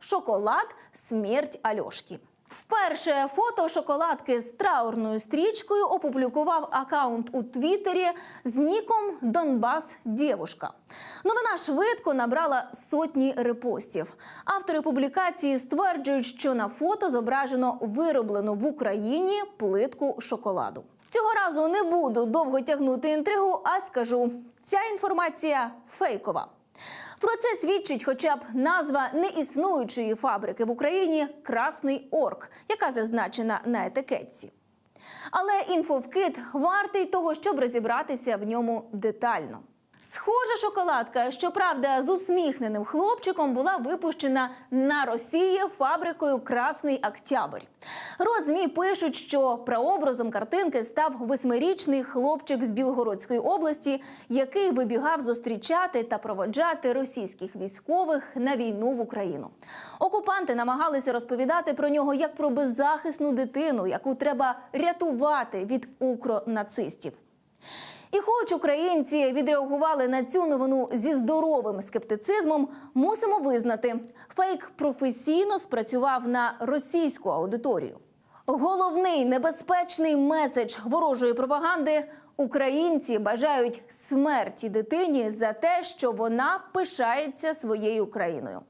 Шоколад смерть Альошки. Вперше фото шоколадки з траурною стрічкою опублікував акаунт у Твіттері з ніком Донбас Дєвушка. Новина швидко набрала сотні репостів. Автори публікації стверджують, що на фото зображено вироблену в Україні плитку шоколаду. Цього разу не буду довго тягнути інтригу, а скажу: ця інформація фейкова. Про це свідчить хоча б назва неіснуючої фабрики в Україні Красний Орк, яка зазначена на етикетці. Але інфовкит вартий того, щоб розібратися в ньому детально. Схожа шоколадка, щоправда, з усміхненим хлопчиком була випущена на Росії фабрикою Красний Октябрь. Розмі пишуть, що прообразом картинки став восьмирічний хлопчик з Білгородської області, який вибігав зустрічати та проводжати російських військових на війну в Україну. Окупанти намагалися розповідати про нього як про беззахисну дитину, яку треба рятувати від укронацистів. І, хоч українці відреагували на цю новину зі здоровим скептицизмом, мусимо визнати, фейк професійно спрацював на російську аудиторію. Головний небезпечний меседж ворожої пропаганди. Українці бажають смерті дитині за те, що вона пишається своєю країною.